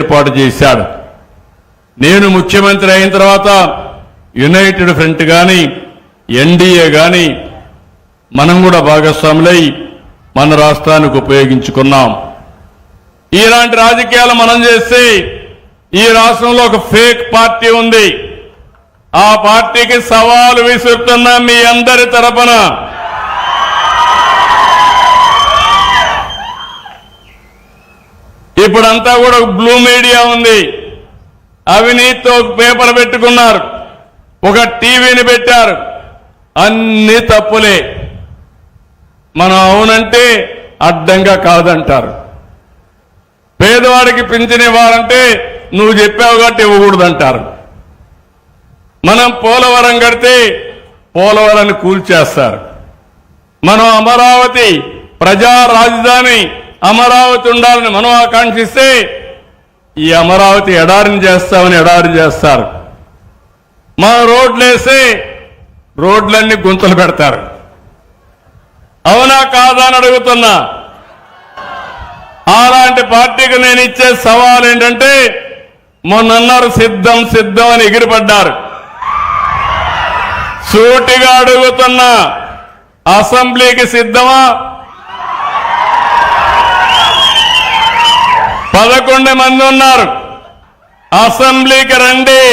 ఏర్పాటు చేశాడు. నేను ముఖ్యమంత్రి అయిన తర్వాత యునైటెడ్ ఫ్రంట్ కానీ ఎన్డీఏ కానీ మనం కూడా భాగస్వాములై మన రాష్ట్రానికి ఉపయోగించుకున్నాం. ఇలాంటి రాజకీయాలు మనం చేస్తే ఈ రాష్ట్రంలో ఒక ఫేక్ పార్టీ ఉంది. ఆ పార్టీకి సవాలు విసురుతున్న మీ అందరి తరపున ఇప్పుడంతా కూడా బ్లూ మీడియా ఉంది. అవినీతితో పేపర్ పెట్టుకున్నారు. ఒక టీవీని పెట్టారు. అన్ని తప్పులే. మనం అవునంటే అడ్డంగా కాదంటారు. పేదవాడికి పింఛన్ ఇవ్వాలంటే నువ్వు చెప్పావు కాబట్టి ఇవ్వకూడదంటారు. మనం పోలవరం కడితే పోలవరాన్ని కూల్చేస్తారు. మనం అమరావతి ప్రజా రాజధాని అమరావతి ఉండాలని మనం ఆకాంక్షిస్తే ఈ అమరావతి ఎడారిని చేస్తామని ఎడారి చేస్తారు. మా రోడ్లు వేసి రోడ్లన్నీ గుంతలు పెడతారు. అవునా కాదా అని అడుగుతున్నా. అలాంటి పార్టీకి నేను ఇచ్చే సవాల్ ఏంటంటే మొన్నన్నారు సిద్ధం సిద్ధం అని ఎగిరిపడ్డారు. సూటిగా అడుగుతున్నా అసెంబ్లీకి సిద్ధమా? పదకొండు మంది ఉన్నారు. అసెంబ్లీకి రండి.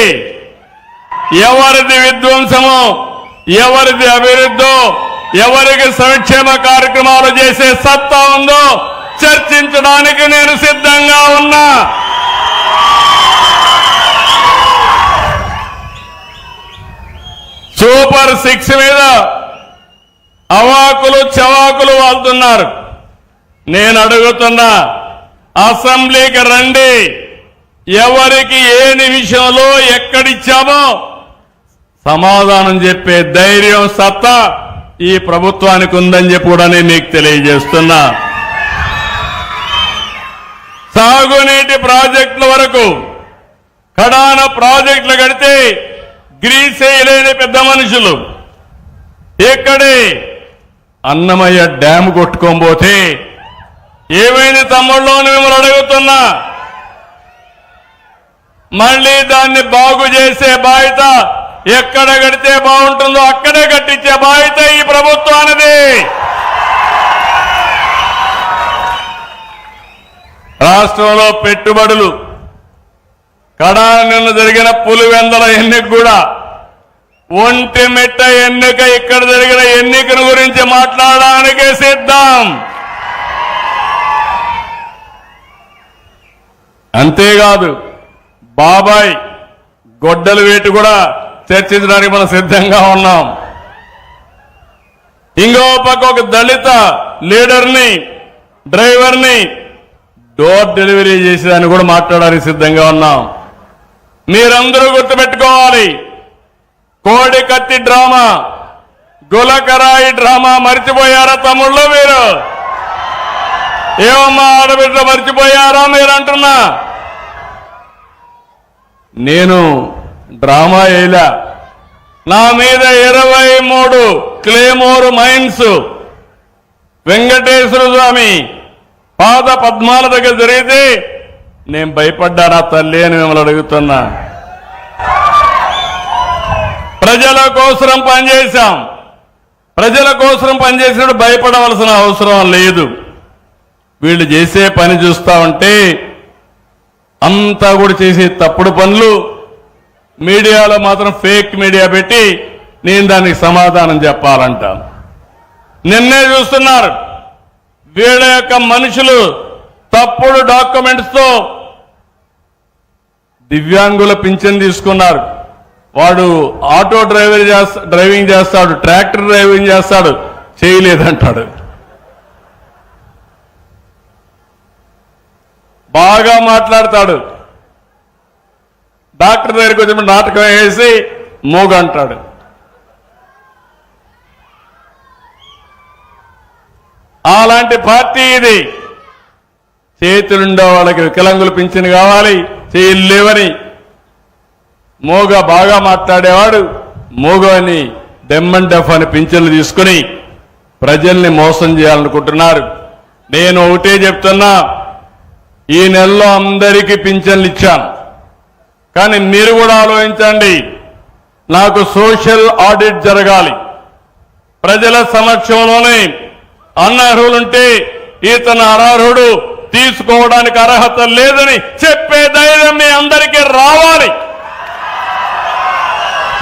ఎవరిది విధ్వంసమో ఎవరిది అభివృద్ధో ఎవరికి సంక్షేమ కార్యక్రమాలు చేసే సత్తా ఉందో చర్చించడానికి నేను సిద్ధంగా ఉన్నా. సూపర్ సిక్స్ మీద అవాకులు చవాకులు వాళ్తున్నారు. నేను అడుగుతున్నా అసెంబ్లీకి రండి. ఎవరికి ఏ నిమిషంలో ఎక్కడిచ్చామో సమాధానం చెప్పే ధైర్యం సత్తా ఈ ప్రభుత్వానికి ఉందని చెప్పి కూడా నేను మీకు తెలియజేస్తున్నా. సాగునీటి ప్రాజెక్టుల వరకు కడాన ప్రాజెక్టులు కడితే గ్రీస్ వేయలేని పెద్ద మనుషులు. ఇక్కడే అన్నమయ్య డ్యామ్ కొట్టుకోబోతే ఏమైంది తమ్ముళ్ళు అని మిమ్మల్ని అడుగుతున్నా? మళ్ళీ దాన్ని బాగు చేసే బాధ్యత ఎక్కడ కడితే బాగుంటుందో అక్కడే కట్టించే బాధ్యత ఈ ప్రభుత్వానిది. రాష్ట్రంలో పెట్టుబడులు కడా నిన్న జరిగిన పులివెందల ఎన్నిక కూడా ఒంటి మెట్ట ఎన్నిక ఇక్కడ జరిగిన ఎన్నికల గురించి మాట్లాడడానికి సిద్ధం. అంతేకాదు బాబాయ్ గొడ్డలు వేటు కూడా చర్చించడానికి మనం సిద్ధంగా ఉన్నాం. ఇంకో పక్క ఒక దళిత లీడర్ని డ్రైవర్ని డోర్ డెలివరీ చేసేదాన్ని కూడా మాట్లాడడానికి సిద్ధంగా ఉన్నాం. మీరందరూ గుర్తుపెట్టుకోవాలి కోడి కత్తి డ్రామా గులకరాయి డ్రామా మర్చిపోయారా తమ్ముళ్ళు మీరు? ఏమమ్మా ఆడబిడ్డ మర్చిపోయారా మీరు అంటున్నా నేను డ్రామా వేయలా. నా మీద ఇరవై మూడు క్లేమోర్ మైన్స్. వెంకటేశ్వర స్వామి పాద పద్మాల దగ్గర జరిగితే నేను భయపడ్డానా తల్లి అని మిమ్మల్ని అడుగుతున్నా. ప్రజల కోసం పనిచేశాం. ప్రజల కోసం పనిచేసినప్పుడు భయపడవలసిన అవసరం లేదు. వీళ్ళు చేసే పని చూస్తా ఉంటే అంతా కూడా చేసే తప్పుడు పనులు మీడియాలో మాత్రం ఫేక్ మీడియా పెట్టి నేను దానికి సమాధానం చెప్పాలంట. నిన్నే చూస్తున్నారు. వీళ్ళ యొక్క మనుషులు తప్పుడు డాక్యుమెంట్స్తో దివ్యాంగుల పింఛన్ తీసుకున్నారు. వాడు ఆటో డ్రైవర్ చేస్తా డ్రైవింగ్ చేస్తాడు ట్రాక్టర్ డ్రైవింగ్ చేస్తాడు చేయలేదంటాడు. బాగా మాట్లాడతాడు. డాక్టర్ దగ్గరికి వచ్చి నాటకం వేసి మూగంటాడు అలాంటి పార్టీ ఇది. చేతులుండే వాళ్ళకి వికలంగులు పింఛను కావాలి చేయలు లేవని. మోగ బాగా మాట్లాడేవాడు మూగని డెమ్మన్ డెఫ్ అని పింఛన్లు తీసుకుని ప్రజల్ని మోసం చేయాలనుకుంటున్నారు. నేను ఒకటే చెప్తున్నా ఈ నెలలో అందరికీ పింఛన్లు ఇచ్చాను కానీ మీరు కూడా ఆలోచించండి నాకు సోషల్ ఆడిట్ జరగాలి. ప్రజల సమక్షంలోనే అన్నర్హులుంటే ఇతను అనర్హుడు తీసుకోవడానికి అర్హత లేదని చెప్పే ధైర్యం మీ అందరికీ రావాలి.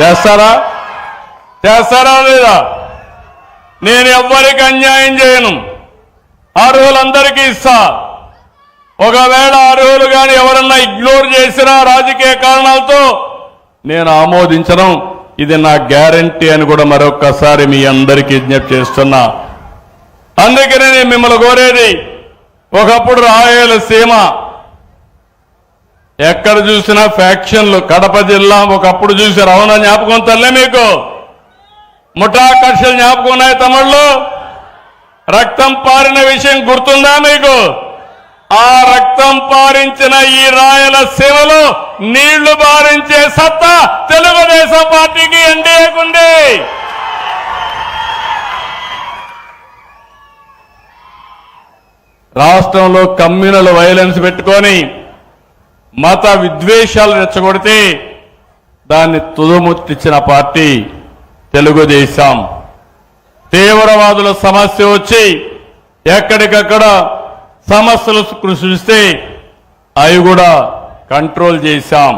చేస్తారా? చేస్తారా లేదా? నేను ఎవ్వరికి అన్యాయం చేయను. అర్హులందరికీ ఇస్తా. ఒకవేళ అర్హులు కానీ ఎవరన్నా ఇగ్నోర్ చేసినా రాజకీయ కారణాలతో నేను ఆమోదించడం ఇది నా గ్యారంటీ అని కూడా మరొక్కసారి మీ అందరికీ విజ్ఞప్తి చేస్తున్నా. అందుకనే నేను మిమ్మల్ని కోరేది ఒకప్పుడు రాయలసీమ ఎక్కడ చూసినా ఫ్యాక్షన్లు కడప జిల్లా ఒకప్పుడు చూసారు అవునా జ్ఞాపకం తల్లే మీకు? ముఠాకర్షలు జ్ఞాపకం ఉన్నాయి తమిళ్ళు రక్తం పారిన విషయం గుర్తుందా మీకు? ఆ రక్తం పారించిన ఈ రాయల సేవలో నీళ్ళు పారించే సత్తా తెలుగుదేశం పార్టీకి ఎన్డీఏకుంది రాష్ట్రంలో కమ్యూనల్ వైలెన్స్ పెట్టుకొని మత విద్వేషాలు రెచ్చగొడితే దాన్ని తుదముట్టించిన పార్టీ తెలుగుదేశం. తీవ్రవాదుల సమస్య వచ్చి ఎక్కడికక్కడ సమస్యలు సృష్టిస్తే అవి కూడా కంట్రోల్ చేశాం.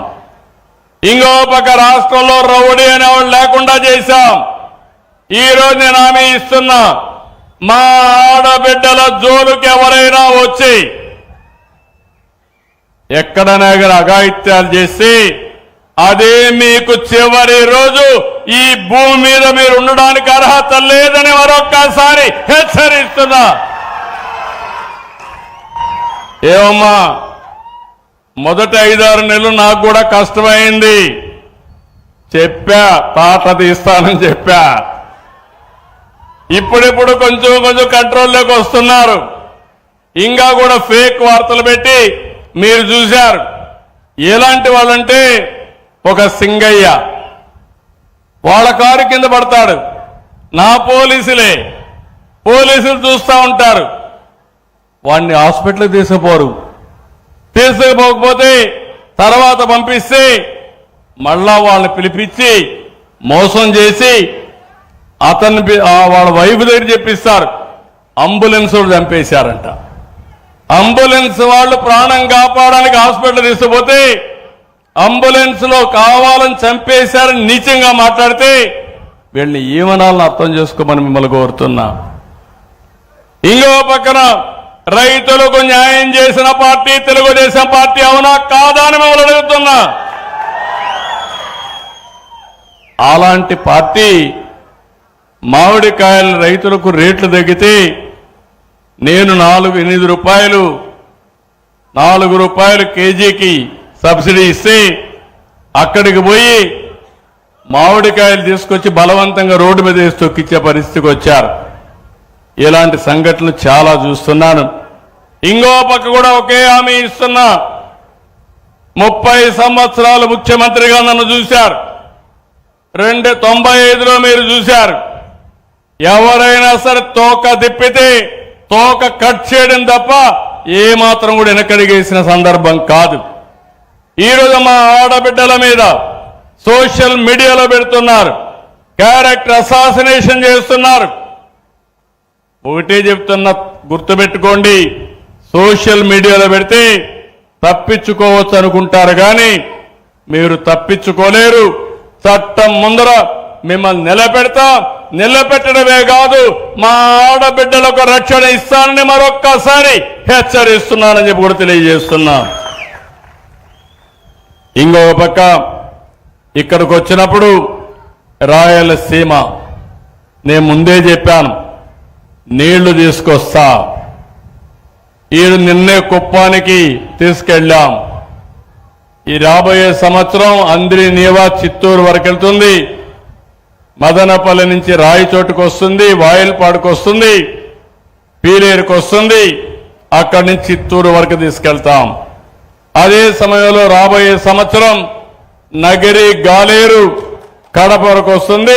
ఇంకో పక్క రాష్ట్రంలో రౌడీ అనేవాళ్ళు లేకుండా చేశాం. ఈ రోజు నేను హామీ ఇస్తున్నా మా ఆడబిడ్డల జోలుకి ఎవరైనా వచ్చి ఎక్కడనే అఘాయిత్యాలు చేసి అదే మీకు చివరి రోజు ఈ భూమి మీద మీరు ఉండడానికి అర్హత లేదని మరొక్కసారి హెచ్చరిస్తున్నా. ఏమమ్మా మొదటి ఐదారు నెలలు నాకు కూడా కష్టమైంది. చెప్పా తాట తీస్తానని చెప్పా. ఇప్పుడిప్పుడు కొంచెం కొంచెం కంట్రోల్లోకి వస్తున్నారు. ఇంకా కూడా ఫేక్ వార్తలు పెట్టి మీరు చూశారు. ఎలాంటి వాళ్ళంటే ఒక సింగయ్య. వాళ్ళ కారు కింద పడతాడు. నా పోలీసులే. పోలీసులు చూస్తూ ఉంటారు. వాడిని హాస్పిటల్కి తీసుకుపోరు. తీసుకుపోకపోతే తర్వాత పంపిస్తే మళ్ళా వాళ్ళని పిలిపించి మోసం చేసి అతన్ని వాళ్ళ వైఫ్ దగ్గర చెప్పిస్తారు. అంబులెన్స్ వాళ్ళు చంపేశారంట. అంబులెన్స్ వాళ్ళు ప్రాణం కాపాడడానికి హాస్పిటల్ తీసుకుపోతే అంబులెన్స్లో కావాలని చంపేశారని నీచంగా మాట్లాడితే వీళ్ళని ఏమనాలని అర్థం చేసుకోమని మిమ్మల్ని కోరుతున్నా. ఇంకో పక్కన రైతులకు న్యాయం చేసిన పార్టీ తెలుగుదేశం పార్టీ అవునా కాదా అని మిమ్మల్ని అడుగుతున్నా. అలాంటి పార్టీ మామిడికాయల రైతులకు రేట్లు తగ్గితే నేను నాలుగు ఎనిమిది రూపాయలు నాలుగు రూపాయలు కేజీకి సబ్సిడీ ఇస్తే అక్కడికి పోయి మామిడికాయలు తీసుకొచ్చి బలవంతంగా రోడ్డు మీద వేసి తొక్కిచ్చే పరిస్థితికి వచ్చారు. ఇలాంటి సంఘటనలు చాలా చూస్తున్నాను. ఇంకో పక్క కూడా ఒకే హామీ ఇస్తున్నా ముప్పై సంవత్సరాలు ముఖ్యమంత్రిగా నన్ను చూశారు. రెండు తొంభై ఐదులో మీరు చూశారు. ఎవరైనా సరే తోక తిప్పితే తోక కట్ చేయడం తప్ప ఏమాత్రం కూడా వెనకడిగేసిన సందర్భం కాదు. ఈ రోజు మా ఆడబిడ్డల మీద సోషల్ మీడియాలో పెడుతున్నారు. క్యారెక్టర్ అసాసినేషన్ చేస్తున్నారు. ఒకటే చెప్తున్న గుర్తుపెట్టుకోండి. సోషల్ మీడియాలో పెడితే తప్పించుకోవచ్చు అనుకుంటారు కానీ మీరు తప్పించుకోలేరు. చట్టం ముందర మిమ్మల్ని నిలబెడతా. నిలబెట్టడమే కాదు మా ఆడబిడ్డలకు రక్షణ ఇస్తానని మరొక్కసారి హెచ్చరిస్తున్నానని చెప్పి కూడా తెలియజేస్తున్నా. ఇంకొక పక్క ఇక్కడికి వచ్చినప్పుడు రాయలసీమ. నేను ముందే చెప్పాను నీళ్ళు తీసుకొస్తా. ఈడు నిన్నే కుప్పానికి తీసుకెళ్ళాం. ఈ రాబోయే సంవత్సరం అందరి నీవా చిత్తూరు వరకు వెళ్తుంది మదనపల్లి నుంచి రాయిచోటుకు వస్తుంది వాయిల్పాడుకు వస్తుంది పీలేరుకు వస్తుంది అక్కడి నుంచి చిత్తూరు వరకు తీసుకెళ్తాం. అదే సమయంలో రాబోయే సంవత్సరం నగిరి గాలేరు కడప వరకు వస్తుంది.